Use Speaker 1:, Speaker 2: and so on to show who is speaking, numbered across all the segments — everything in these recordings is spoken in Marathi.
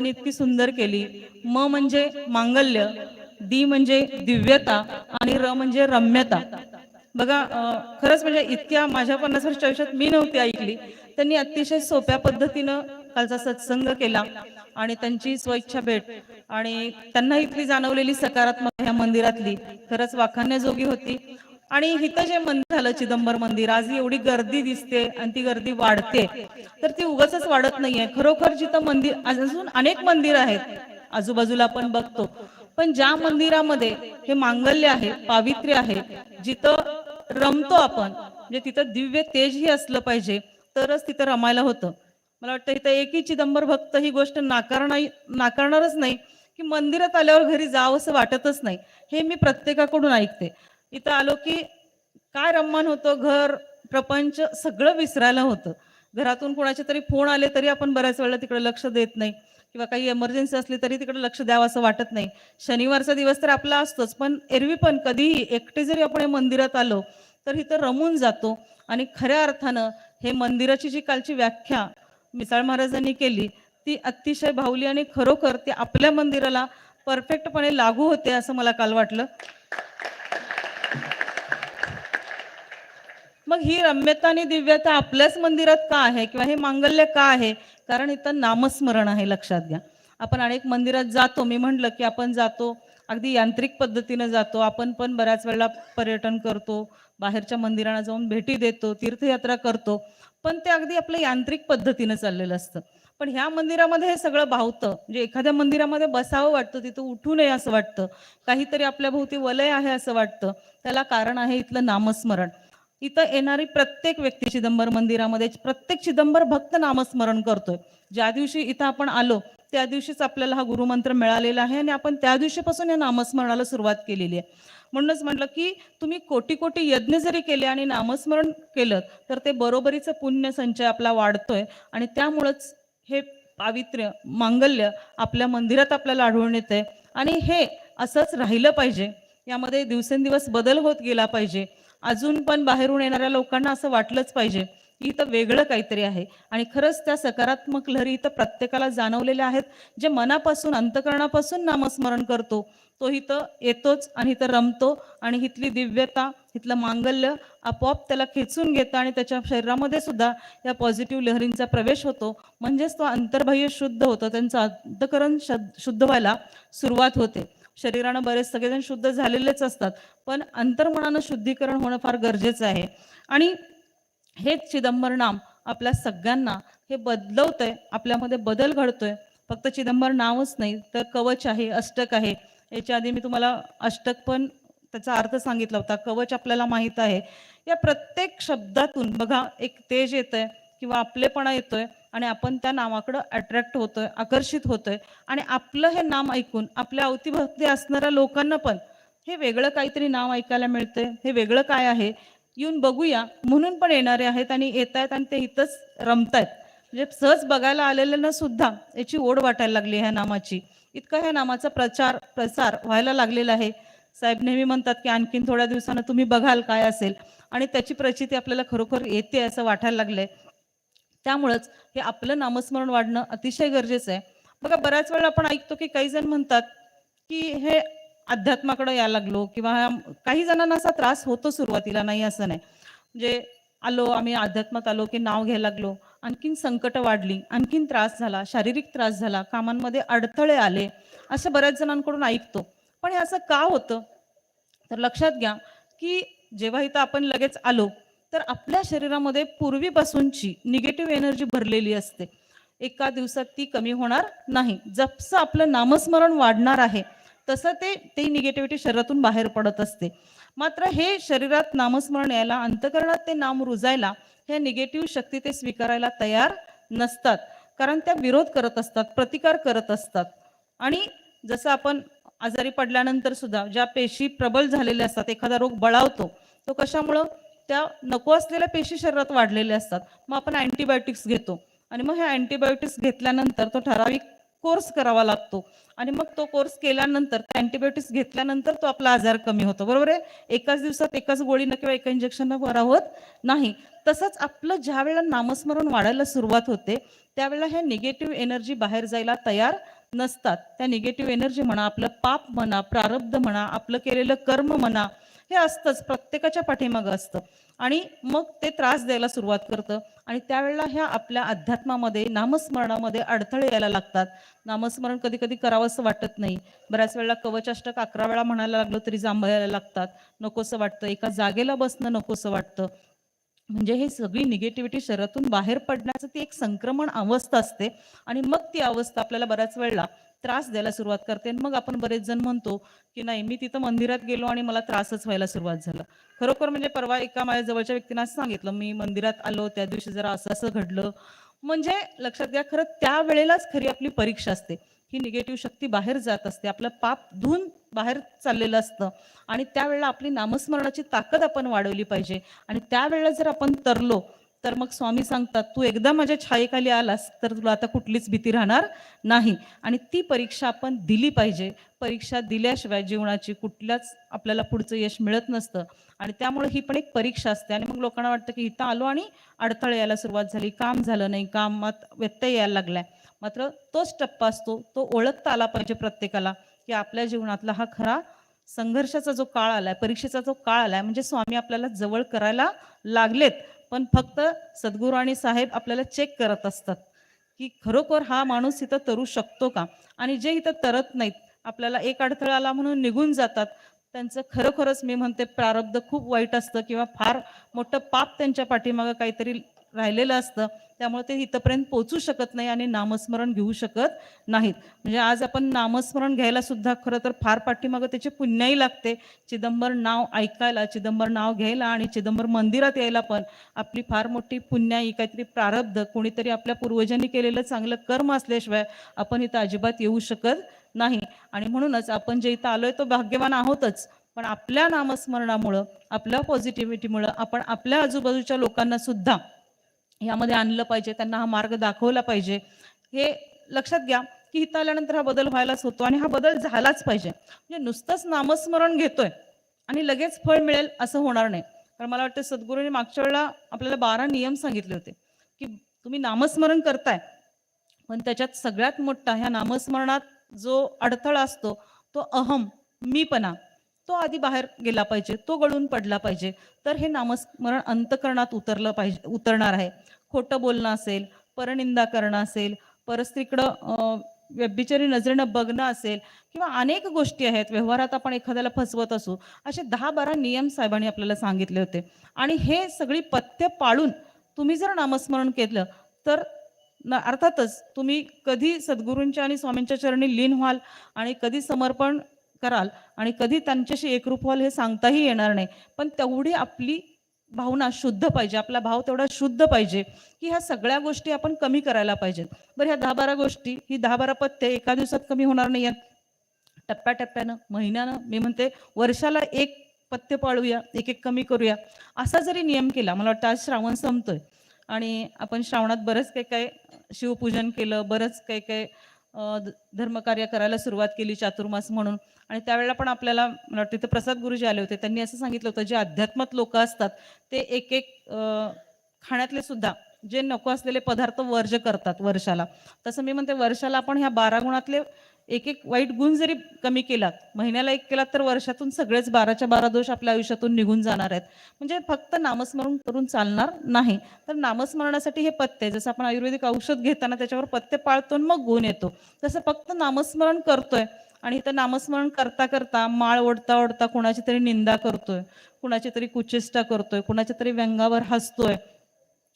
Speaker 1: त्यांनी इतकी सुंदर केली. म म्हणजे मांगल्य दी म्हणजे दिव्यता आणि र म्हणजे रम्यता. बघा खरंच म्हणजे इतक्या माझ्या पन्नास वर्ष आयुष्यात मी नव्हती ऐकली. त्यांनी अतिशय सोप्या पद्धतीनं कालचा सत्संग केला आणि त्यांची स्वइच्छा भेट आणि त्यांना इथली जाणवलेली सकारात्मक ह्या मंदिरातली खरंच वाखाणण्याजोगी होती. आणि इथं जे मंदिर झालं चिदंबर मंदिर आज एवढी गर्दी दिसते आणि ती गर्दी वाढते. तर ती उगाच वाढत नाहीये. खरोखर जिथं मंदिर अजून अनेक मंदिर आहेत. आजूबाजूला आपण बघतो. पण ज्या मंदिरामध्ये हे मांगल्य आहे पावित्र्य आहे जिथं रमतो आपण म्हणजे तिथं दिव्य तेजही असलं पाहिजे तरच तिथं रमायला होतं. मला वाटतं इथं एकही चिदंबर भक्त ही गोष्ट नाकारणार नाकारणारच नाही की मंदिरात आल्यावर घरी जावं असं वाटतच नाही. हे मी प्रत्येकाकडून ऐकते. इथं आलो की काय रम्मान होतं घर प्रपंच सगळं विसरायला होतं. घरातून कोणाचे तरी फोन आले तरी आपण बऱ्याच वेळेला तिकडे लक्ष देत नाही. किंवा काही एमर्जन्सी असली तरी तिकडे लक्ष द्यावं असं वाटत नाही. शनिवारचा दिवस तर आपला असतोच पण एरवी पण कधीही एकटे जरी आपण या मंदिरात आलो तर इथं रमून जातो. आणि खऱ्या अर्थानं हे मंदिराची जी कालची व्याख्या मिसाळ महाराजांनी केली ती अतिशय भावली आणि खरोखर ती आपल्या मंदिराला परफेक्टपणे लागू होते असं मला काल वाटलं. मग ही रम्यता आणि दिव्यता आपल्याच मंदिरात का आहे किंवा हे मांगल्य का आहे? कारण इथं नामस्मरण आहे लक्षात घ्या. आपण अनेक मंदिरात जातो. मी म्हटलं की आपण जातो अगदी यांत्रिक पद्धतीनं जातो. आपण पण बऱ्याच वेळेला पर्यटन करतो बाहेरच्या मंदिरांना जाऊन भेटी देतो तीर्थयात्रा करतो. पण ते अगदी आपलं यांत्रिक पद्धतीनं चाललेलं असतं. पण ह्या मंदिरामध्ये हे सगळं भावतं. म्हणजे एखाद्या मंदिरामध्ये बसावं वाटतं तिथं उठू नये असं वाटतं. काहीतरी आपल्या भोवती वलय आहे असं वाटतं. त्याला कारण आहे इथलं नामस्मरण. इथं येणारी प्रत्येक व्यक्ती चिदंबर मंदिरामध्ये प्रत्येक चिदंबर भक्त नामस्मरण करतोय. ज्या दिवशी इथं आपण आलो त्या दिवशीच आपल्याला हा गुरुमंत्र मिळालेला आहे आणि आपण त्या दिवशीपासून या नामस्मरणाला सुरुवात केलेली आहे. म्हणूनच म्हटलं की तुम्ही कोटी कोटी यज्ञ जरी केले आणि नामस्मरण केलं तर ते बरोबरीचं पुण्य संचय आपला वाढतोय आणि त्यामुळंच हे पावित्र्य मांगल्य आपल्या मंदिरात आपल्याला आढळून येते आणि हे असंच राहिलं पाहिजे. यामध्ये दिवसेंदिवस बदल होत गेला पाहिजे. अजून पण बाहेरून येणाऱ्या लोकांना असं वाटलंच पाहिजे की इथं वेगळं काहीतरी आहे. आणि खरंच त्या सकारात्मक लहरी इथं प्रत्येकाला जाणवलेल्या आहेत जे मनापासून अंतकरणापासून नामस्मरण करतो तो इथं येतोच आणि इथं रमतो आणि इथली दिव्यता इथलं मांगल्य आपोआप त्याला खेचून घेतं आणि त्याच्या शरीरामध्ये सुद्धा या पॉझिटिव्ह लहरींचा प्रवेश होतो. म्हणजेच तो अंतर्बाह्य शुद्ध होतं त्यांचं अंतकरण शुद्ध व्हायला सुरुवात होते. शरीरानं बरेच सगळेजण शुद्ध झालेलेच असतात पण अंतर्मनानं शुद्धीकरण होणं फार गरजेचं आहे. आणि हेच चिदंबर नाम आपल्या सगळ्यांना हे बदलवतंय आपल्यामध्ये बदल घडतोय. फक्त चिदंबर नावच नाही तर कवच आहे अष्टक आहे. याच्या आधी मी तुम्हाला अष्टक पण त्याचा अर्थ सांगितला होता कवच आपल्याला माहीत आहे. या प्रत्येक शब्दातून बघा एक तेज येतंय किंवा आपलेपणा येतोय. आणि आपण त्या नावाकडं अट्रॅक्ट होतोय आकर्षित होतोय. आणि आपलं हे नाम ऐकून आपल्या अवतीभवती असणाऱ्या लोकांना पण हे वेगळं काहीतरी नाव ऐकायला मिळतंय. हे वेगळं काय आहे? येऊन बघूया. म्हणून पण येणारे आहेत आणि येत आहेत आणि ते इथंच रमतायत. म्हणजे सहज बघायला आलेल्यांना सुद्धा याची ओढ वाटायला लागली ह्या नामाची. इतका ह्या नामाचा प्रचार प्रसार व्हायला लागलेला आहे. साहेब नेहमी म्हणतात की आणखीन थोड्या दिवसानं तुम्ही बघाल काय असेल. आणि त्याची प्रचिती आपल्याला खरोखर येते असं वाटायला लागलंय. त्यामुळंच हे आपलं नामस्मरण वाढणं अतिशय गरजेचं आहे. बघा बऱ्याच वेळा आपण ऐकतो की काही जण म्हणतात की हे अध्यात्माकडे यायला लागलो किंवा काही जणांना असा त्रास होतो सुरुवातीला नाही असं नाही. म्हणजे आलो आम्ही अध्यात्मात आलो की नाव घ्यायला लागलो आणखीन संकट वाढली आणखीन त्रास झाला शारीरिक त्रास झाला कामांमध्ये अडथळे आले असं बऱ्याच जणांकडून ऐकतो. पण हे असं का होतं? तर लक्षात घ्या की जेव्हा इथं आपण लगेच आलो तर आपल्या शरीरामध्ये पूर्वीपासूनची निगेटिव्ह एनर्जी भरलेली असते. एका दिवसात ती कमी होणार नाही. जसं आपलं नामस्मरण वाढणार आहे तसं ते ती निगेटिव्हिटी शरीरातून बाहेर पडत असते. मात्र हे शरीरात नामस्मरण यायला अंतकरणात ते नाम रुजायला हे निगेटिव्ह शक्ती ते स्वीकारायला तयार नसतात. कारण त्या विरोध करत असतात प्रतिकार करत असतात. आणि जसं आपण आजारी पडल्यानंतर सुद्धा ज्या पेशी प्रबल झालेल्या असतात एखादा रोग बळावतो तो कशामुळं? त्या नको असलेल्या पेशी शरीरात वाढलेल्या असतात. मग आपण अँटीबायोटिक्स घेतो. आणि मग हे अँटीबायोटिक्स घेतल्यानंतर तो ठराविक कोर्स करावा लागतो. आणि मग तो कोर्स केल्यानंतर अँटीबायोटिक्स घेतल्यानंतर तो आपला आजार कमी होतो. बरोबर आहे? एकाच दिवसात एकाच गोळीनं किंवा एका इंजेक्शननं बरा होत नाही. तसंच आपलं ज्या वेळेला नामस्मरण वाढायला सुरुवात होते त्यावेळेला ह्या निगेटिव्ह एनर्जी बाहेर जायला तयार नसतात. त्या निगेटिव्ह एनर्जी म्हणा आपलं पाप म्हणा प्रारब्ध म्हणा आपलं केलेलं कर्म म्हणा हे असतंच प्रत्येकाच्या पाठीमागं असतं. आणि मग ते त्रास द्यायला सुरुवात करतं. आणि त्यावेळेला ह्या आपल्या अध्यात्मामध्ये नामस्मरणामध्ये अडथळे यायला लागतात. नामस्मरण कधी कधी करावंसं वाटत नाही. बऱ्याच वेळेला कवचाष्टक अकरा वेळा म्हणायला लागलं तरी जांभळायला लागतात. नकोसं वाटतं. एका जागेला बसणं नकोसं वाटतं. म्हणजे हे सगळी निगेटिव्हिटी शरीरातून बाहेर पडण्याचं ती एक संक्रमण अवस्था असते. आणि मग ती अवस्था आपल्याला बऱ्याच वेळेला त्रास द्यायला सुरुवात करते. आणि मग आपण बरेच जण म्हणतो की नाही मी तिथं मंदिरात गेलो आणि मला त्रासच व्हायला सुरुवात झाला. खरोखर म्हणजे परवा एका माझ्या जवळच्या व्यक्तीनं असं सांगितलं मी मंदिरात आलो त्या दिवशी जरा असं असं घडलं. म्हणजे लक्षात घ्या खरं त्या वेळेलाच खरी आपली परीक्षा असते. ही निगेटिव्ह शक्ती बाहेर जात असते. आपलं पाप धुवून बाहेर चाललेलं असतं. आणि त्यावेळेला आपली नामस्मरणाची ताकद आपण वाढवली पाहिजे. आणि त्यावेळेला जर आपण तरलो तर मग स्वामी सांगतात तू एकदा माझ्या छायेखाली आलास तर तुला आता कुठलीच भीती राहणार नाही. आणि ती परीक्षा आपण दिली पाहिजे. परीक्षा दिल्याशिवाय जीवनाची कुठल्याच आपल्याला पुढचं यश मिळत नसतं. आणि त्यामुळे ही पण एक परीक्षा असते. आणि मग लोकांना वाटतं की इथं आलो आणि अडथळे यायला सुरुवात झाली. काम झालं नाही कामात व्यत्यय यायला लागलाय. मात्र तोच टप्पा असतो तो ओळखता आला पाहिजे प्रत्येकाला की आपल्या जीवनातला हा खरा संघर्षाचा जो काळ आलाय परीक्षेचा जो काळ आलाय म्हणजे स्वामी आपल्याला जवळ करायला लागलेत. पण फक्त सद्गुरू आणि साहेब आपल्याला चेक करत असतात की खरोखर हा माणूस इथं तरू शकतो का? आणि जे इथं तरत नाहीत आपल्याला एक अडथळा आला म्हणून निघून जातात त्यांचं खरोखरच मी म्हणते प्रारब्ध खूप वाईट असतं किंवा फार मोठं पाप त्यांच्या पाठीमागं काहीतरी राहिलेलं असतं त्यामुळे ते इथंपर्यंत पोचू शकत नाही आणि नामस्मरण घेऊ शकत नाहीत. म्हणजे आज आपण नामस्मरण घ्यायला सुद्धा खरं तर फार पाठीमागं त्याची पुण्याही लागते. चिदंबर नाव ऐकायला चिदंबर नाव घ्यायला आणि चिदंबर मंदिरात यायला पण आपली फार मोठी पुण्याई काहीतरी प्रारब्ध कोणीतरी आपल्या पूर्वजांनी केलेलं चांगलं कर्म असल्याशिवाय आपण इथं अजिबात येऊ शकत नाही. आणि म्हणूनच आपण जे इथं आलोय तो भाग्यवान आहोतच. पण आपल्या नामस्मरणामुळं आपल्या पॉझिटिव्हिटीमुळं आपण आपल्या आजूबाजूच्या लोकांना सुद्धा यामध्ये आणलं पाहिजे त्यांना हा मार्ग दाखवला पाहिजे. हे लक्षात घ्या की इथं आल्यानंतर हा बदल व्हायलाच होतो आणि हा बदल झालाच पाहिजे. म्हणजे नुसतंच नामस्मरण घेतोय आणि लगेच फळ मिळेल असं होणार नाही. कारण मला वाटतं सद्गुरूने मागच्या वेळेला आपल्याला बारा नियम सांगितले होते की तुम्ही नामस्मरण करताय पण त्याच्यात सगळ्यात मोठा ह्या नामस्मरणात जो अडथळा असतो तो अहम मीपणा. तो आधी बाहेर गेला पाहिजे तो गळून पडला पाहिजे. तर हे नामस्मरण अंतकरणात उतरलं पाहिजे उतरणार आहे. खोटं बोलणं असेल परनिंदा करणं असेल परस्त्रीकडं व्यभिचारी नजरेनं बघणं असेल किंवा अनेक गोष्टी आहेत व्यवहारात आपण एखाद्याला फसवत असू असे दहा बारा नियम साहेबांनी आपल्याला सांगितले होते. आणि हे सगळी पथ्य पाळून तुम्ही जर नामस्मरण केलं तर अर्थातच तुम्ही कधी सद्गुरूंच्या आणि स्वामींच्या चरणी लीन व्हाल आणि कधी समर्पण कराल आणि कधी त्यांच्याशी एकरूप व्हाल हे सांगताही येणार नाही. पण तेवढी आपली भावना शुद्ध पाहिजे आपला भाव तेवढा शुद्ध पाहिजे की ह्या सगळ्या गोष्टी आपण कमी करायला पाहिजेत. बरं ह्या दहा बारा गोष्टी ही दहा बारा पथ्य एका दिवसात कमी होणार नाही आहेत. टप्प्याटप्प्यानं महिन्यानं मी म्हणते वर्षाला एक पथ्य पाळूया एक एक कमी करूया. असा जरी नियम केला मला वाटतं आज श्रावण संपतोय. आणि आपण श्रावणात बरंच काही काय शिवपूजन केलं बरंच काही काय धर्मकार्य करायला सुरुवात केली चातुर्मास म्हणून. आणि त्यावेळेला पण आपल्याला मला वाटतं प्रसाद गुरुजी आले होते. त्यांनी असं सांगितलं होतं जे अध्यात्मात लोक असतात ते एक एक खाण्यातले सुद्धा जे नको असलेले पदार्थ वर्ज करतात वर्षाला. तसं मी म्हणते वर्षाला आपण ह्या बारा गुणातले एक एक वाईट गुण जरी कमी केलात महिन्याला एक केलात तर वर्षातून सगळेच बाराच्या बारा दोष आपल्या आयुष्यातून निघून जाणार आहेत. म्हणजे फक्त नामस्मरण करून चालणार नाही. तर नामस्मरणासाठी हे पथ्य जसं आपण आयुर्वेदिक औषध घेताना त्याच्यावर पथ्य पाळतो मग गुण येतो. तसं फक्त नामस्मरण करतोय आणि इथं नामस्मरण करता करता माळ ओढता ओढता कुणाची तरी निंदा करतोय कुणाची तरी कुचेष्टा करतोय कुणाच्या तरी व्यंगावर हसतोय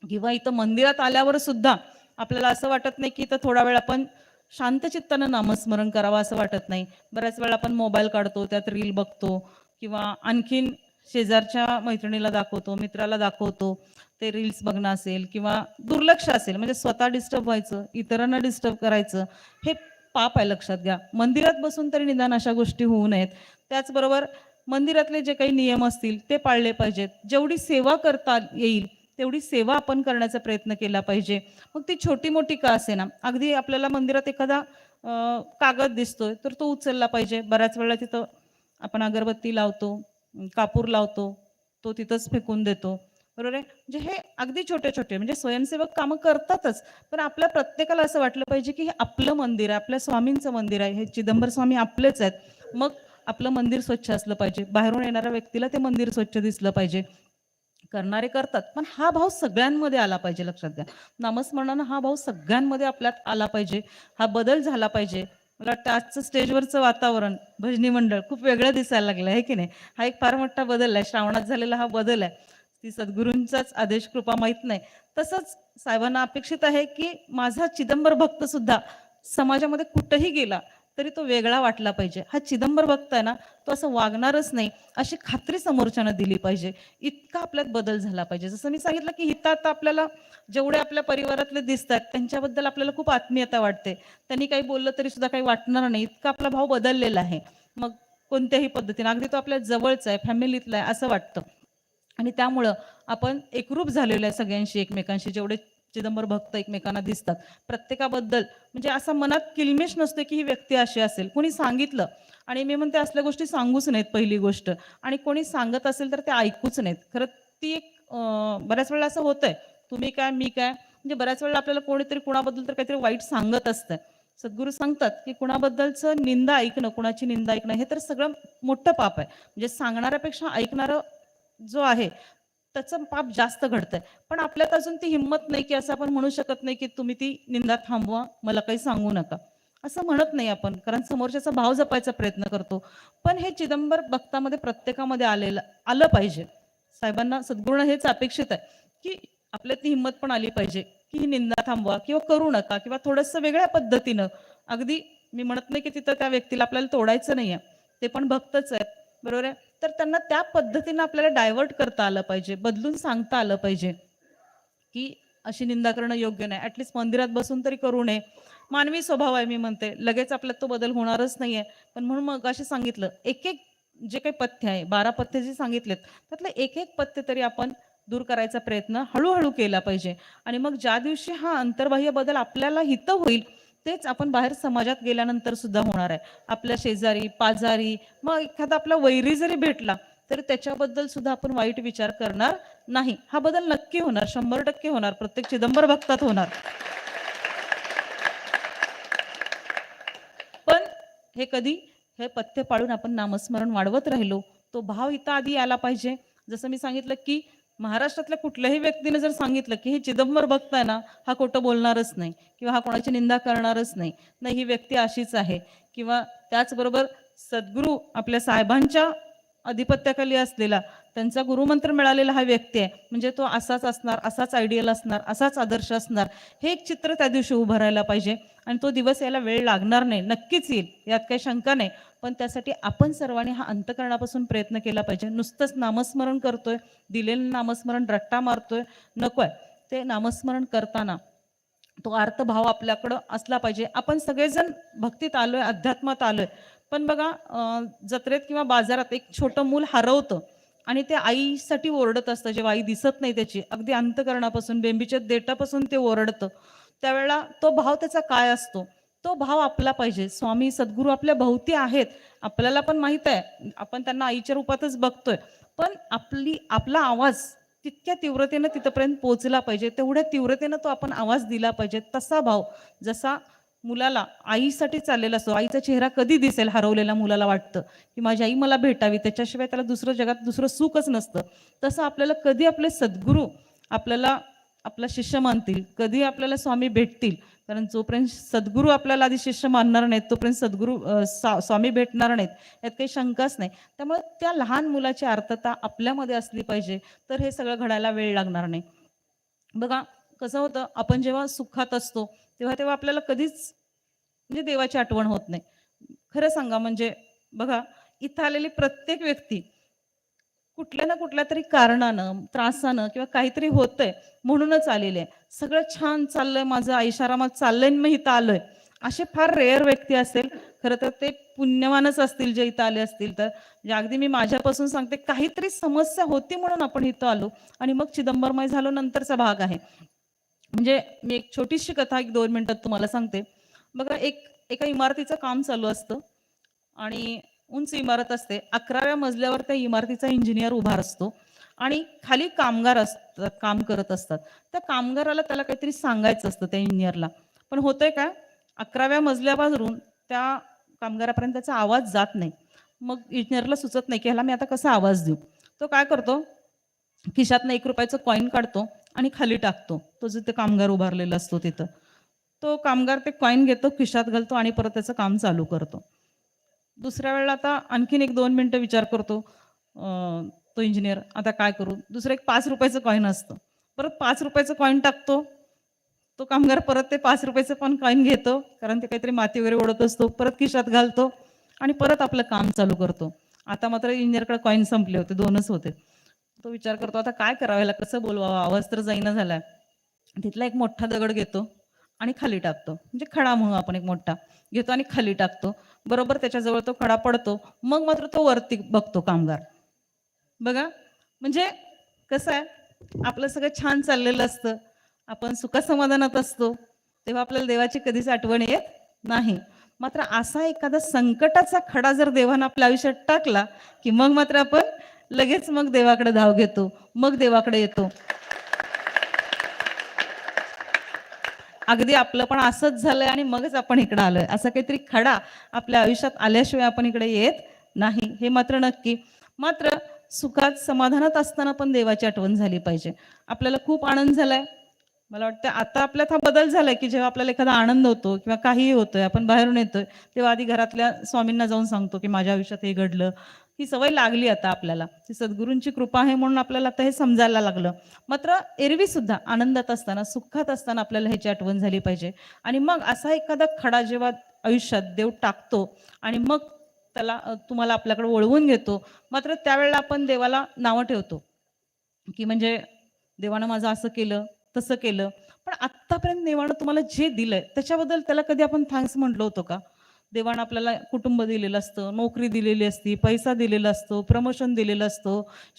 Speaker 1: किंवा इथं मंदिरात आल्यावर सुद्धा आपल्याला असं वाटत नाही की इथं थोडा वेळ आपण शांतचित्तानं नामस्मरण करावं असं वाटत नाही. बऱ्याच वेळा आपण मोबाईल काढतो त्यात रील बघतो किंवा आणखीन शेजारच्या मैत्रिणीला दाखवतो मित्राला दाखवतो ते रील्स बघणं असेल किंवा दुर्लक्ष असेल म्हणजे स्वतः डिस्टर्ब व्हायचं इतरांना डिस्टर्ब करायचं हे पाप आहे लक्षात घ्या. मंदिरात बसून तरी निदान अशा गोष्टी होऊ नयेत. त्याचबरोबर मंदिरातले जे काही नियम असतील ते पाळले पाहिजेत. जेवढी सेवा करता येईल तेवढी सेवा आपण करण्याचा प्रयत्न केला पाहिजे. मग ती छोटी मोठी का असे ना अगदी आपल्याला मंदिरात एखादा कागद दिसतोय तर तो उचलला पाहिजे. बऱ्याच वेळा तिथं आपण अगरबत्ती लावतो कापूर लावतो तो तिथंच फेकून देतो. बरोबर आहे? म्हणजे हे अगदी छोटे छोटे म्हणजे स्वयंसेवक कामं करतातच पण आपल्या प्रत्येकाला असं वाटलं पाहिजे की हे आपलं मंदिर आहे आपल्या स्वामींचं मंदिर आहे हे चिदंबर स्वामी आपलेच आहेत. मग आपलं मंदिर स्वच्छ असलं पाहिजे. बाहेरून येणाऱ्या व्यक्तीला ते मंदिर स्वच्छ दिसलं पाहिजे. करणारे करतात. पण हा भाव सगळ्यांमध्ये आला पाहिजे लक्षात घ्या. नामस्मरणानं हा भाव सगळ्यांमध्ये आपल्यात आला पाहिजे. हा बदल झाला पाहिजे. मला वाटतं आजचं स्टेजवरचं वातावरण भजनी मंडळ खूप वेगळं दिसायला लागलं आहे की नाही? हा एक फार मोठा बदल आहे. श्रावणात झालेला हा बदल आहे. ती सद्गुरूंचाच आदेश कृपा माहीत नाही. तसंच साहेबांना अपेक्षित आहे की माझा चिदंबर भक्त सुद्धा समाजामध्ये कुठंही गेला तरी तो वेगळा वाटला पाहिजे. हा चिदंबर बघताय ना तो असं वागणारच नाही अशी खात्री समोरच्यानं दिली पाहिजे. इतका आपल्यात बदल झाला पाहिजे. जसं मी सांगितलं की हिता आता आपल्याला जेवढे आपल्या परिवारातले दिसतात त्यांच्याबद्दल आपल्याला खूप आत्मीयता वाटते. त्यांनी काही बोललं तरी सुद्धा काही वाटणार नाही. इतका आपला भाव बदललेला आहे. मग कोणत्याही पद्धतीने अगदी तो आपल्या जवळचा आहे फॅमिलीतला आहे असं वाटतं. आणि त्यामुळं आपण एकरूप झालेलो आहे सगळ्यांशी एकमेकांशी. जेवढे चिदंबर भक्त एकमेकांना दिसतात. प्रत्येकाबद्दल म्हणजे असा मनात किलमेश नसतो की ही व्यक्ती अशी असेल. कोणी सांगितलं आणि मी म्हणते असल्या गोष्टी सांगूच नाहीत पहिली गोष्ट. आणि कोणी सांगत असेल तर ते ऐकूच नाहीत खरं ती एक बऱ्याच वेळेला असं होतंय. तुम्ही काय मी काय? म्हणजे बऱ्याच वेळेला आपल्याला कोणीतरी कुणाबद्दल तर काहीतरी वाईट सांगत असतं. सद्गुरू सांगतात की कुणाबद्दलचं निंदा ऐकणं कुणाची निंदा ऐकणं हे तर सगळं मोठं पाप आहे. म्हणजे सांगणाऱ्यापेक्षा ऐकणारं जो आहे त्याचं पाप जास्त घडतंय. पण आपल्यात अजून ती हिंमत नाही की असं आपण म्हणू शकत नाही की तुम्ही ती निंदा थांबवा मला काही सांगू नका. असं म्हणत नाही आपण कारण समोरच्याचा भाव जपायचा प्रयत्न करतो. पण हे चिदंबर भक्तामध्ये प्रत्येकामध्ये आलेलं आलं पाहिजे. साहेबांना सद्गुण हेच अपेक्षित आहे की आपल्यात ती हिंमत पण आली पाहिजे की ही निंदा थांबवा किंवा करू नका किंवा थोडंसं वेगळ्या पद्धतीनं. अगदी मी म्हणत नाही की तिथं त्या व्यक्तीला आपल्याला तोडायचं नाही आहे ते पण भक्तच आहेत. बरोबर आहे? तर त्यांना त्या पद्धतीनं आपल्याला डायव्हर्ट करता आलं पाहिजे बदलून सांगता आलं पाहिजे की अशी निंदा करणं योग्य नाही. ॲटलिस्ट मंदिरात बसून तरी करू नये. मानवी स्वभाव आहे मी म्हणते. लगेच आपल्यात तो बदल होणारच नाहीये. पण म्हणून मग असे सांगितलं एक एक जे काही पथ्य आहे बारा पथ्य जे सांगितलेत त्यातलं एक एक पथ्य तरी आपण दूर करायचा प्रयत्न हळूहळू केला पाहिजे. आणि मग ज्या दिवशी हा अंतर्बाह्य बदल आपल्याला हित होईल तेच आपण बाहेर समाजात गेल्यानंतर सुद्धा होणार आहे. आपल्या शेजारी पाजारी मग एखादा आपला वैरी जरी भेटला तर त्याच्याबद्दल सुद्धा आपण वाईट विचार करणार नाही. हा बदल नक्की होणार शंभर टक्के होणार प्रत्येक चिदंबर भक्तात होणार. पण हे कधी हे पथ्य पाळून आपण नामस्मरण वाढवत राहिलो तो भाव इथं आधी यायला पाहिजे. जसं मी सांगितलं की महाराष्ट्रातल्या कुठल्याही व्यक्तीने जर सांगितलं की हे चिदंबर भक्त आहे ना हा खोटं बोलणारच नाही किंवा हा कोणाची निंदा करणारच नाही नाही ही व्यक्ती अशीच आहे. किंवा त्याचबरोबर सद्गुरू आपल्या साहेबांच्या अधिपत्याखाली असलेला त्यांचा गुरुमंत्र मिळालेला हा व्यक्ती आहे. म्हणजे तो असाच असणार असाच आयडियल असणार असाच आदर्श असणार. हे एक चित्र त्या दिवशी उभं राहायला पाहिजे. आणि तो दिवस यायला वेळ लागणार नाही. नक्कीच येईल. यात काही शंका नाही. पण त्यासाठी आपण सर्वांनी हा अंतकरणापासून प्रयत्न केला पाहिजे. नुसतंच नामस्मरण करतोय. दिलेलं नामस्मरण रट्टा मारतोय. नकोय ते नामस्मरण करताना तो अर्थभाव आपल्याकडं असला पाहिजे. आपण सगळेजण भक्तीत आलोय अध्यात्मात आलोय. पण बघा जत्रेत किंवा बाजारात एक छोटं मूल हरवतं आणि ते आईसाठी ओरडत असतं. जेव्हा आई दिसत नाही त्याची. अगदी अंतकरणापासून बेंबीच्या देटापासून ते ओरडतं. त्यावेळेला तो भाव त्याचा काय असतो? तो भाव आपला पाहिजे. स्वामी सद्गुरू आपल्या भोवती आहेत. आपल्याला पण माहीत आहे. आपण त्यांना आईच्या रूपातच बघतोय. पण आपली आपला आवाज तितक्या तीव्रतेनं तिथपर्यंत पोहोचला पाहिजे. तेवढ्या तीव्रतेनं तो आपण आवाज दिला पाहिजे. तसा भाव जसा मुलाला आईसाठी चाललेला असतो. आईचा चेहरा कधी दिसेल हरवलेला मुलाला वाटतं? की माझी आई मला भेटावी? त्याच्याशिवाय त्याला दुसरं जगात दुसरं सुखच नसतं. तसं आपल्याला कधी आपले सद्गुरू आपल्याला आपला शिष्य मानतील. कधी आपल्याला स्वामी भेटतील? कारण जोपर्यंत सद्गुरू आपल्याला आधी शिष्य मानणार नाहीत तोपर्यंत सद्गुरू सा- स्वामी भेटणार नाहीत. यात काही शंकाच नाही. त्यामुळे त्या लहान मुलाची अर्थता आपल्यामध्ये असली पाहिजे तर हे सगळं घडायला वेळ लागणार नाही. बघा कसं होतं आपण जेव्हा सुखात असतो तेव्हा तेव्हा आपल्याला कधीच म्हणजे देवाची आठवण होत नाही. खरं सांगा म्हणजे बघा इथं आलेली प्रत्येक व्यक्ती कुठल्या ना कुठल्या तरी कारणानं त्रासानं किंवा काहीतरी होतंय म्हणूनच आलेले आहे. सगळं छान चाललंय माझं आईशारामात चाललंय आणि मी इथं आलोय. असे फार रेअर व्यक्ती असेल. खरं तर ते पुण्यवानच असतील जे इथं आले असतील तर. म्हणजे अगदी मी माझ्यापासून सांगते काहीतरी समस्या होती म्हणून आपण इथं आलो. आणि मग चिदंबरमय झालो नंतरचा भाग आहे. म्हणजे मी एक छोटीशी कथा एक दोन मिनिटात तुम्हाला सांगते. बघा एक एका इमारतीचं काम चालू असतं. आणि उंच इमारत असते. अकराव्या मजल्यावर त्या इमारतीचा इंजिनियर उभा असतो आणि खाली कामगार असतात काम करत असतात. त्या कामगाराला त्याला काहीतरी सांगायचं असतं त्या इंजिनियरला पण होतंय काय? अकराव्या मजल्यापासून त्या कामगारापर्यंत त्याचा आवाज जात नाही. मग इंजिनियरला सुचत नाही की ह्याला मी आता कसा आवाज देऊ? तो काय करतो? खिशातनं एक रुपयाचं कॉईन काढतो आणि खाली टाकतो. तो जिथे कामगार उभारलेला असतो तिथं. तो कामगार ते कॉईन घेतो खिशात घालतो आणि परत त्याचं काम चालू करतो. दुसऱ्या वेळेला आता आणखीन एक दोन मिनटं विचार करतो तो इंजिनियर आता काय करू? दुसरं एक पाच रुपयाचं कॉईन असतं. परत पाच रुपयाचं कॉईन टाकतो. तो कामगार परत ते पाच रुपयाचं पण कॉईन घेतो कारण ते काहीतरी माती वगैरे ओढत असतो परत खिशात घालतो आणि परत आपलं काम चालू करतो. आता मात्र इंजिनियरकडे कॉईन संपले होते दोनच होते. तो विचार करतो आता काय करावं याला कसं बोलवावं? आवाज तर जाईना झालाय. तिथला एक मोठा दगड घेतो. आणि खाली टाकतो. म्हणजे खडा म्हणू आपण एक मोठा. घेतो आणि खाली टाकतो. बरोबर? त्याच्याजवळ तो खडा पडतो. मग मात्र तो वरती बघतो कामगार. बघा? म्हणजे कसं आहे? आपलं सगळं छान चाललेलं असतं. आपण सुखसमाधानात असतो. तेव्हा आपल्याला देवाची कधीच आठवण येत नाही. मात्र असा एखादा संकटाचा खडा जर देवानं आपल्या आयुष्यात टाकला की मग मात्र आपण लगेच मग देवाकडे धाव घेतो. मग देवाकडे येतो. अगदी आपलं पण असंच झालंय आणि मगच आपण इकडे आलोय. असा काहीतरी खडा आपल्या आयुष्यात आल्याशिवाय आपण इकडे येत नाही. हे मात्र नक्की. मात्र सुखात समाधानात असताना पण देवाची आठवण झाली पाहिजे. आपल्याला खूप आनंद झालाय. मला वाटतं आता आपल्यात हा बदल झालाय की जेव्हा आपल्याला एखादा आनंद होतो किंवा काहीही होतोय आपण बाहेरून येतोय तेव्हा आधी घरातल्या स्वामींना जाऊन सांगतो की माझ्या आयुष्यात हे घडलं. ही सवय लागली आता आपल्याला. ती सद्गुरूंची कृपा आहे म्हणून आपल्याला आता हे समजायला लागलं. मात्र एरवी सुद्धा आनंदात असताना सुखात असताना आपल्याला ह्याची आठवण झाली पाहिजे. आणि मग असा एखादा खडा जेव्हा आयुष्यात देव टाकतो आणि मग त्याला तुम्हाला आपल्याकडे वळवून घेतो मात्र त्यावेळेला आपण देवाला नावं ठेवतो. की म्हणजे देवानं माझं असं केलं तसं केलं. पण आत्तापर्यंत देवानं तुम्हाला जे दिलंय त्याच्याबद्दल त्याला कधी आपण थँक्स म्हटलो होतो का? देवानं आपल्याला कुटुंब दिलेलं असतं नोकरी दिलेली असती पैसा दिलेला असतो प्रमोशन दिलेलं असतो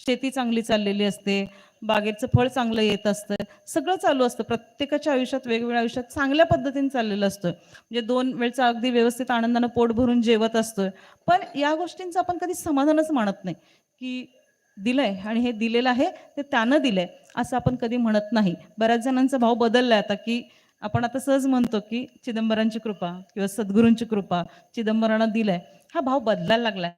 Speaker 1: शेती चांगली चाललेली असते बागेचं फळ चांगलं येत असतं सगळं चालू असतं. प्रत्येकाच्या आयुष्यात वेगवेगळ्या आयुष्यात चांगल्या पद्धतीने चाललेलं असतं. म्हणजे दोन वेळचं अगदी व्यवस्थित आनंदानं पोट भरून जेवत असतोय. पण या गोष्टींचं आपण कधी समाधानच मानत नाही. की दिलंय आणि हे दिलेलं आहे ते त्यानं दिलंय असं आपण कधी म्हणत नाही. बऱ्याच जणांचा भाव बदललाय आता की आपण आता सहज म्हणतो की चिदंबरांची कृपा किंवा सद्गुरूंची कृपा चिदंबरानं दिलंय हा भाव बदलायला लागलाय.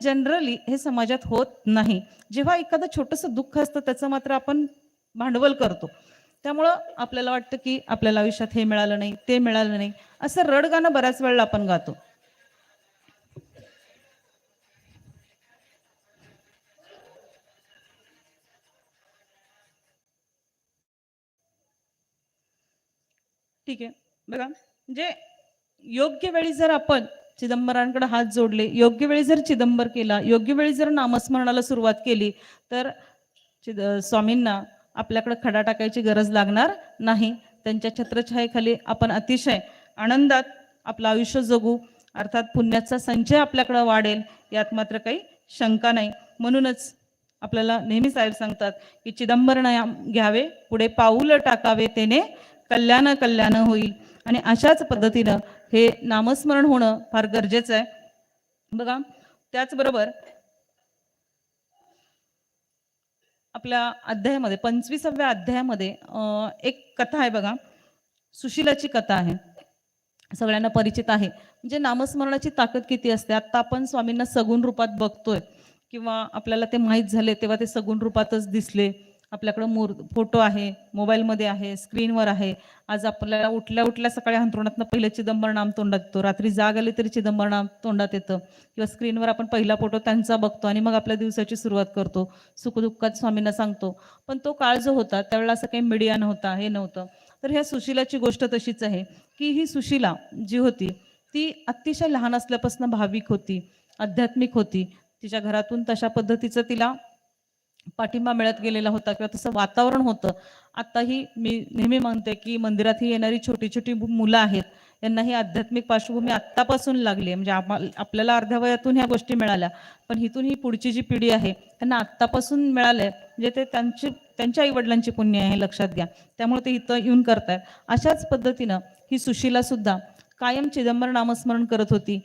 Speaker 1: जनरली हे समाजात होत नाही. जेव्हा एखादं छोटंसं दुःख असतं त्याचं मात्र आपण भांडवल करतो. त्यामुळं आपल्याला वाटतं की आपल्याला आयुष्यात हे मिळालं नाही ते मिळालं नाही असं रडगाणं बऱ्याच वेळेला आपण गातो. ठीक आहे. बघा म्हणजे योग्य वेळी जर आपण चिदंबरांकडे हात जोडले योग्य वेळी जर चिदंबर केला योग्य वेळी जर नामस्मरणाला सुरुवात केली तर चिद स्वामींना आपल्याकडे खडा टाकायची गरज लागणार नाही. त्यांच्या छत्रछायेखाली आपण अतिशय आनंदात आपलं आयुष्य जगू. अर्थात पुण्याचा संचय आपल्याकडे वाढेल यात मात्र काही शंका नाही. म्हणूनच आपल्याला नेहमी साहेब सांगतात की चिदंबरनाम घ्यावे पुढे पाऊल टाकावे तेने कल्याण कल्याण होईल आणि अशाच पद्धतीनं हे नामस्मरण होणं फार गरजेचं आहे. बघा त्याचबरोबर आपल्या अध्यायामध्ये पंचवीसाव्या अध्यायामध्ये एक कथा आहे बघा. सुशीलाची कथा आहे. सगळ्यांना परिचित आहे. म्हणजे नामस्मरणाची ताकद किती असते? आता आपण स्वामींना सगुण रूपात बघतोय. किंवा आपल्याला ते माहीत झाले तेव्हा ते सगुण रूपातच दिसले. आपल्याकडं मूर फोटो आहे मोबाईलमध्ये आहे स्क्रीनवर आहे. आज आपल्याला उठल्या उठल्या सकाळी अंतरुणातनं पहिलं चिदंबर नाम तोंडात येतो. रात्री जाग आली तरी चिदंबर नाम तोंडात येतं. किंवा स्क्रीनवर आपण पहिला फोटो त्यांचा बघतो आणि मग आपल्या दिवसाची सुरुवात करतो. सुखदुःखात स्वामींना सांगतो. पण तो काळ जो होता त्यावेळेला असं काही मीडिया नव्हता हे नव्हतं. तर ह्या सुशिलाची गोष्ट तशीच आहे की ही सुशिला जी होती ती अतिशय लहान असल्यापासून भाविक होती आध्यात्मिक होती. तिच्या घरातून तशा पद्धतीचं तिला पाठिंबा मिळत गेलेला होता किंवा तसं वातावरण होतं. आत्ताही मी नेहमी म्हणते की मंदिरात ही येणारी छोटी छोटी मुलं आहेत. यांना ही आध्यात्मिक पार्श्वभूमी आत्तापासून लागली आहे. म्हणजे आपल्याला अर्ध्या वयातून ह्या गोष्टी मिळाल्या. पण इथून ही पुढची जी पिढी आहे त्यांना आत्तापासून मिळालंय. म्हणजे ते त्यांची त्यांच्या आई वडिलांची पुण्य आहे लक्षात घ्या. त्यामुळे ते इथं येऊन करतायत. अशाच पद्धतीनं ही सुशीला सुद्धा कायम चिदंबर नामस्मरण करत होती.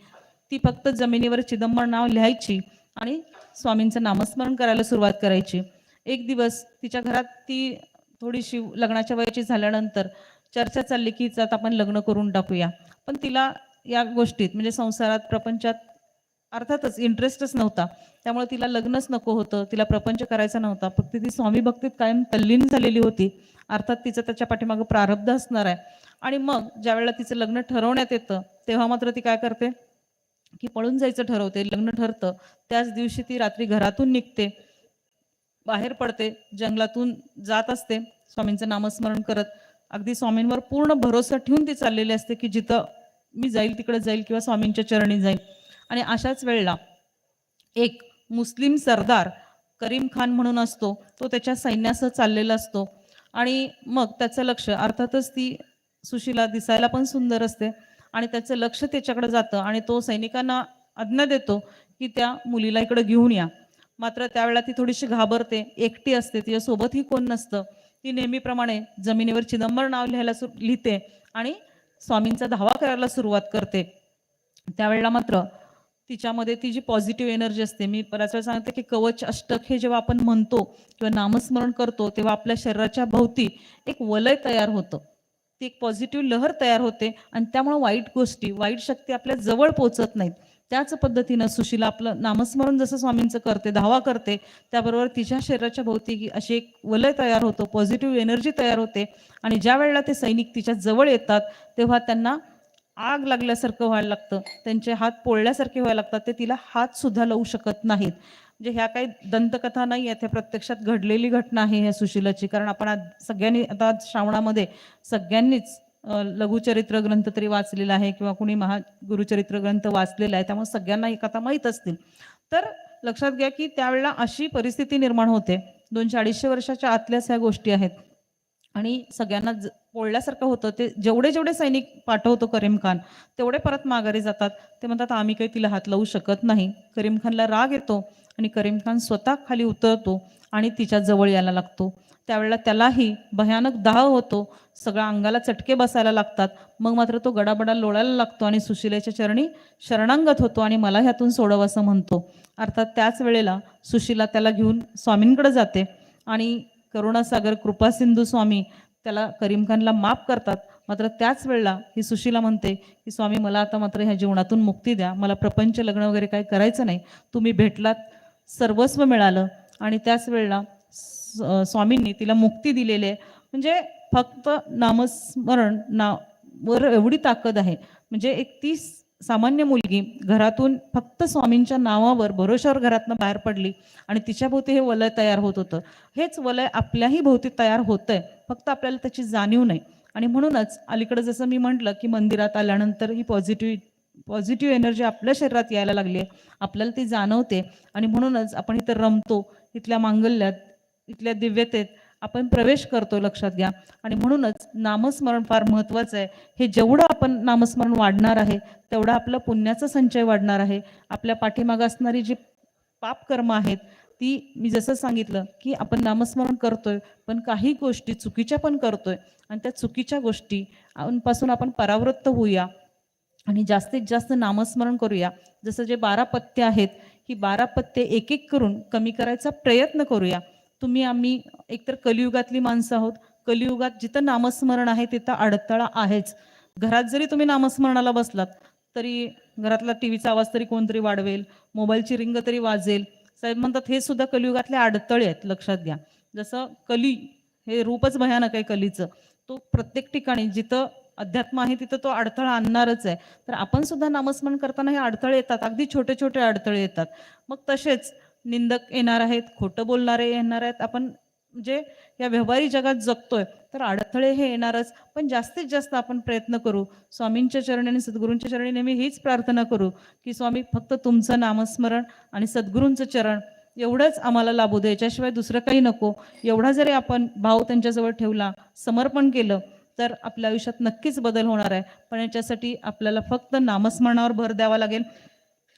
Speaker 1: ती फक्त जमिनीवर चिदंबर नाव लिहायची. आणि स्वामींचं नामस्मरण करायला सुरुवात करायची. एक दिवस तिच्या घरात ती थोडीशी लग्नाच्या वयाची झाल्यानंतर चर्चा चालली की जात आपण लग्न करून टाकूया. पण तिला या गोष्टीत म्हणजे संसारात प्रपंचात अर्थातच इंटरेस्टच नव्हता. त्यामुळे तिला लग्नच नको होतं तिला प्रपंच करायचा नव्हता. फक्त ती स्वामी भक्तीत कायम तल्लीन झालेली होती. अर्थात तिचं त्याच्या पाठीमागं प्रारब्ध असणार आहे. आणि मग ज्यावेळेला तिचं लग्न ठरवण्यात येतं तेव्हा मात्र ती काय करते? की पळून जायचं ठरवते लग्न ठरतं. त्याच दिवशी ती रात्री घरातून निघते बाहेर पडते जंगलातून जात असते स्वामींचं नामस्मरण करत. अगदी स्वामींवर पूर्ण भरोसा ठेवून ती चाललेली असते की जिथं मी जाईल तिकडे जाईल किंवा स्वामींच्या चरणी जाईल. आणि अशाच वेळेला एक मुस्लिम सरदार करीम खान म्हणून असतो तो त्याच्या सैन्यासह चाललेला असतो. आणि मग त्याचं लक्ष अर्थातच ती सुशीला दिसायला पण सुंदर असते. आणि त्याचं लक्ष त्याच्याकडे जातं आणि तो सैनिकांना आज्ञा देतो की त्या मुलीला इकडे घेऊन या. मात्र त्यावेळेला ती थोडीशी घाबरते एकटी असते तिच्यासोबतही कोण नसतं. ती नेहमीप्रमाणे जमिनीवर चिदंबर नाव लिहायला सु लिहिते आणि स्वामींचा धावा करायला सुरुवात करते. त्यावेळेला मात्र तिच्यामध्ये ती जी पॉझिटिव्ह एनर्जी असते मी बऱ्याच वेळा सांगते की कवच अष्टक हे जेव्हा आपण म्हणतो किंवा नामस्मरण करतो तेव्हा आपल्या शरीराच्या भोवती एक वलय तयार होतं. ती एक पॉझिटिव्ह लहर तयार होते आणि त्यामुळे वाईट गोष्टी वाईट शक्ती आपल्या जवळ पोचत नाहीत. त्याच पद्धतीनं सुशीला आपलं नामस्मरण जसं स्वामींचं करते धावा करते त्याबरोबर तिच्या शरीराच्या भोवती अशी एक वलय तयार होतो पॉझिटिव्ह एनर्जी तयार होते आणि ज्या वेळेला ते सैनिक तिच्या जवळ येतात तेव्हा त्यांना आग लागल्यासारखं व्हायला लागतं त्यांचे हात पोळल्यासारखे व्हायला लागतात ते तिला हात सुद्धा लावू शकत नाहीत. म्हणजे ह्या काही दंतकथा नाही आहेत ह्या प्रत्यक्षात घडलेली घटना आहे ह्या सुशीलाची. कारण आपण आज सगळ्यांनी आता श्रावणामध्ये सगळ्यांनीच लघुचरित्र ग्रंथ तरी वाचलेला आहे किंवा कुणी महा गुरुचरित्र ग्रंथ वाचलेला आहे त्यामुळे सगळ्यांना ही कथा माहीत असतील. तर लक्षात घ्या की त्यावेळेला अशी परिस्थिती निर्माण होते. दोनशे अडीचशे वर्षाच्या आतल्याच ह्या गोष्टी आहेत. आणि सगळ्यांना ज- पोळल्यासारखं होतं. ते जेवढे जेवढे सैनिक पाठवतो करीम खान तेवढे परत माघारी जातात. ते म्हणतात आम्ही काही तिला हात लावू शकत नाही. करीम खानला राग येतो आणि करीम खान स्वतः खाली उतरतो आणि तिच्या जवळ यायला लागतो. त्यावेळेला त्यालाही भयानक दाह होतो. सगळ्या अंगाला चटके बसायला लागतात. मग मात्र तो गडाबडा लोळायला लागतो आणि सुशिलेच्या चरणी शरणांगत होतो आणि मला ह्यातून सोडव असं म्हणतो. अर्थात त्याच वेळेला सुशिला त्याला घेऊन स्वामींकडे जाते आणि करुणासागर कृपासिंधू स्वामी त्याला करीम खानला माफ करतात. मात्र त्याच वेळेला ही सुशीला म्हणते की स्वामी मला आता मात्र ह्या जीवनातून मुक्ती द्या. मला प्रपंच लग्न वगैरे काही करायचं नाही. तुम्ही भेटलात सर्वस्व मिळालं आणि त्याच वेळेला स- स्वामींनी तिला मुक्ती दिलेली आहे. म्हणजे फक्त नामस्मरण ना वर एवढी ताकद आहे. म्हणजे एक तीस सामान्य मुलगी घरातून फक्त स्वामींच्या नावावर भरोशावर घरातनं बाहेर पडली आणि तिच्याभोवती हे वलय तयार होत होतं. हेच वलय आपल्याही भोवती तयार होतंय. फक्त आपल्याला त्याची जाणीव नाही. आणि म्हणूनच अलीकडे जसं मी म्हटलं की मंदिरात आल्यानंतर ही पॉझिटिव्ह पॉझिटिव्ह एनर्जी आपल्या शरीरात यायला लागली आहे. आपल्याला ती जाणवते. आणि म्हणूनच आपण इथं रमतो. इथल्या मांगल्यात इथल्या दिव्यतेत आपण प्रवेश करतो लक्षात घ्या. आणि म्हणूनच नामस्मरण फार महत्त्वाचं आहे. हे जेवढं आपण नामस्मरण वाढणार आहे तेवढा आपलं पुण्याचा संचय वाढणार आहे. आपल्या पाठीमागं असणारी जी पापकर्म आहेत ती मी जसं सांगितलं की आपण नामस्मरण करतोय पण काही गोष्टी चुकीच्या पण करतोय. आणि त्या चुकीच्या गोष्टी पासून आपण परावृत्त होऊया. आणि जास्तीत जास्त नामस्मरण करूया. जसं जे बारा पत्ते आहेत ही बारा पत्ते एक एक करून कमी करायचा प्रयत्न करूया. तुम्ही आम्ही एकतर कलियुगातली माणसं आहोत. कलियुगात जिथं नामस्मरण आहे तिथं अडथळा आहेच. घरात जरी तुम्ही नामस्मरणाला बसलात तरी घरातला टी व्हीचा आवाज तरी कोणतरी वाढवेल मोबाईलची रिंग तरी वाजेल. साहेब म्हणतात हे सुद्धा कलियुगातले अडथळे आहेत लक्षात घ्या. जसं कली हे रूपच भयानक आहे कलीचं. तो प्रत्येक ठिकाणी जिथं अध्यात्म आहे तिथं तो अडथळा आणणारच आहे. तर आपण सुद्धा नामस्मरण करताना हे अडथळे येतात अगदी छोटे छोटे अडथळे येतात. मग तसेच निंदक येणार आहेत खोटं बोलणारे येणार आहेत. आपण जे या व्यवहारी जगात जगतोय तर अडथळे हे येणारच. पण जास्तीत जास्त आपण प्रयत्न करू. स्वामींच्या चरणी आणि सद्गुरूंच्या चरणी नेहमी हीच प्रार्थना करू की स्वामी फक्त तुमचं नामस्मरण आणि सद्गुरूंचं चरण एवढंच आम्हाला लाभू दे. याच्याशिवाय दुसरं काही नको. एवढा जरी आपण भाव त्यांच्याजवळ ठेवला समर्पण केलं तर आपल्या आयुष्यात नक्कीच बदल होणार आहे. पण याच्यासाठी आपल्याला फक्त नामस्मरणावर भर द्यावा लागेल.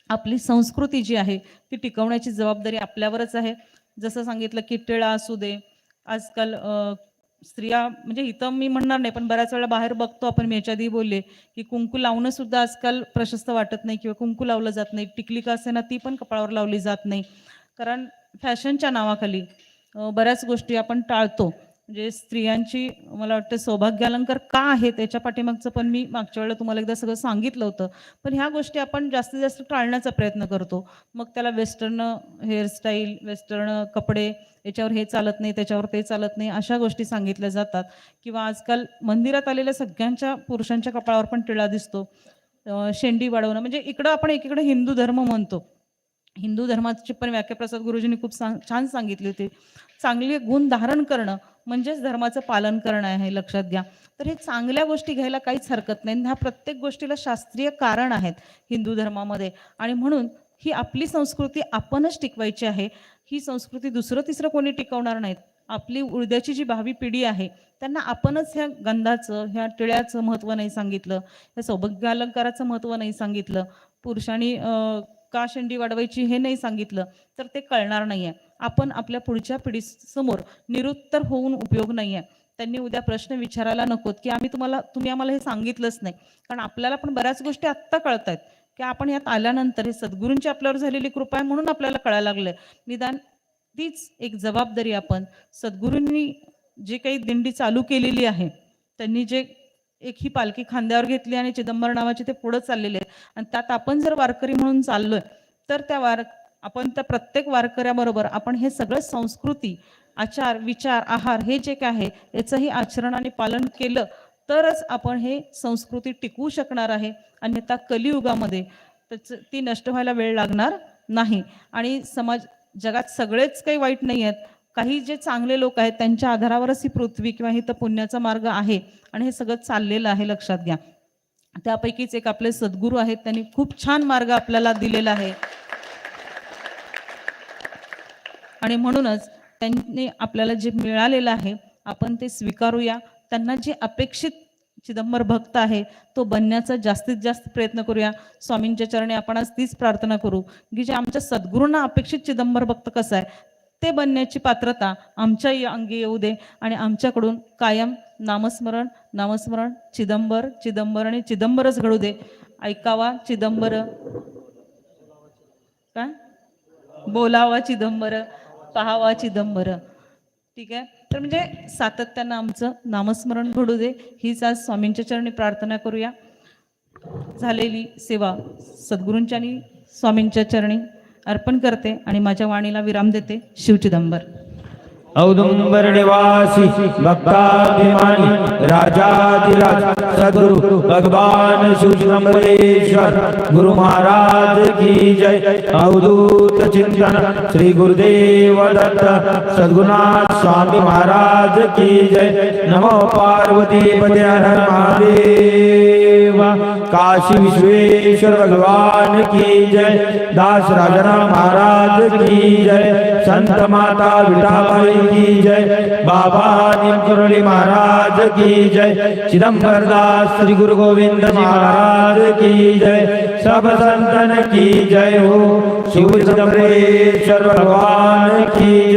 Speaker 1: आपली संस्कृती जी आहे ती टिकवण्याची जबाबदारी आपल्यावरच आहे. जसं सांगितलं की टिळा असू दे आजकाल स्त्रिया म्हणजे इथं मी म्हणणार नाही पण बऱ्याच वेळा बाहेर बघतो आपण मी याच्या आधी बोलले की कुंकू लावणं सुद्धा आजकाल प्रशस्त वाटत नाही किंवा कुंकू लावलं जात नाही. टिकली का असे ना ती पण कपाळावर लावली जात नाही. कारण फॅशनच्या नावाखाली बऱ्याच गोष्टी आपण टाळतो. म्हणजे स्त्रियांची मला वाटतं सौभाग्यालंकार का आहे त्याच्या पाठीमागचं पण मी मागच्या वेळेला तुम्हाला एकदा सगळं सांगितलं होतं. पण ह्या गोष्टी आपण जास्तीत जास्त टाळण्याचा प्रयत्न करतो. मग त्याला वेस्टर्न हेअरस्टाईल वेस्टर्न कपडे याच्यावर हे चालत नाही त्याच्यावर ते चालत नाही अशा गोष्टी सांगितल्या जातात. किंवा आजकाल मंदिरात आलेल्या सगळ्यांच्या पुरुषांच्या कपाळावर पण टिळा दिसतो. शेंडी वाढवणं म्हणजे इकडं आपण एकीकडे हिंदू धर्म म्हणतो. हिंदू धर्माची पण व्याख्या प्रसाद गुरुजींनी खूप सांग छान सांगितली होती. चांगले गुण धारण करणं म्हणजेच धर्माचं पालन करणं आहे लक्षात घ्या. तर हे चांगल्या गोष्टी घ्यायला काहीच हरकत नाही. ह्या प्रत्येक गोष्टीला शास्त्रीय कारण आहेत हिंदू धर्मामध्ये. आणि म्हणून ही आपली संस्कृती आपणच टिकवायची आहे. ही संस्कृती दुसरं तिसरं कोणी टिकवणार नाहीत. आपली उद्याची जी भावी पिढी आहे त्यांना आपणच ह्या गंधाचं ह्या टिळ्याचं महत्त्व नाही सांगितलं. ह्या सौभाग्यालंकाराचं महत्त्व नाही सांगितलं. पुरुषांनी का शेंडी वाढवायची हे नाही सांगितलं. तर ते कळणार नाही आहे आपण आपल्या पुढच्या पिढीसमोर निरुत्तर होऊन उपयोग नाही आहे त्यांनी उद्या प्रश्न विचारायला नकोत की आम्ही तुम्हाला तुम्ही आम्हाला हे सांगितलंच नाही. कारण आपल्याला पण बऱ्याच गोष्टी आत्ता कळत आहेत की आपण यात आल्यानंतर हे सद्गुरूंची आपल्यावर झालेली कृपा आहे म्हणून आपल्याला कळायला लागलंय. निदान तीच एक जबाबदारी आपण सद्गुरूंनी जे काही दिंडी चालू केलेली आहे त्यांनी जे एक ही पालखी खांद्यावर घेतली आणि चिदंबर नावाचे ते पुढं चाललेले आहे आणि त्यात आपण जर वारकरी म्हणून चाललोय तर त्या वार आपण त्या प्रत्येक वारकऱ्याबरोबर आपण हे सगळं संस्कृती आचार विचार आहार हे जे काय आहे याचंही आचरण आणि पालन केलं तरच आपण हे संस्कृती टिकवू शकणार आहे. अन्यथा कलियुगामध्ये त्याच ती नष्ट व्हायला वेळ लागणार नाही. आणि समाज जगात सगळेच काही वाईट नाही आहेत. काही जे चांगले लोक आहेत त्यांच्या आधारावरच ही पृथ्वी किंवा ही तर पुण्याचा मार्ग आहे आणि हे सगळं चाललेलं आहे लक्षात घ्या. त्यापैकीच एक आपले सद्गुरू आहेत त्यांनी खूप छान मार्ग आपल्याला दिलेला आहे. आणि म्हणूनच त्यांनी आपल्याला जे मिळालेलं आहे आपण ते स्वीकारूया. त्यांना जे अपेक्षित चिदंबर भक्त आहे तो बनण्याचा जास्तीत जास्त प्रयत्न करूया. स्वामींच्या चरणी आपण आज तीच प्रार्थना करू की जे आमच्या सद्गुरूंना अपेक्षित चिदंबर भक्त कसं आहे ते बनण्याची पात्रता आमच्याही अंगी येऊ दे आणि आमच्याकडून कायम नामस्मरण नामस्मरण चिदंबर चिदंबर आणि चिदंबरच घडू दे. ऐकावा चिदंबर. काय? बोलावा चिदंबर. पहावा चिदंबर ठीक आहे? तर म्हणजे सातत्यानं आमचं नामस्मरण घडू दे. हीच आज स्वामींच्या चरणी प्रार्थना करूया. झालेली सेवा सद्गुरूंच्या आणि स्वामींच्या चरणी अर्पण करते आणि माझ्या वाणीला विराम देते. शिवचिदंबर.
Speaker 2: औदुंबर निवासी भक्ताभिमानी राजाधिराज सदगुरु भगवान शिवशंभरेश्वर गुरु महाराज की जय। अवधूत चिंतन श्री गुरुदेव दत्त सद्गुरुनाथ स्वामी महाराज की जय। नमो पार्वती पते हर महादेव। काशी विश्वेश्वर भगवान की जय। दास राजाराम महाराज की जय। संत माता विठाबाई की जय। बाबा निमकुरली महाराज की जय। चिदंबरदास श्री गुरु गोविंद जी महाराज की जय। सब संतन की जय हो। शिव चिदम्बरेश्वर भगवान की जय।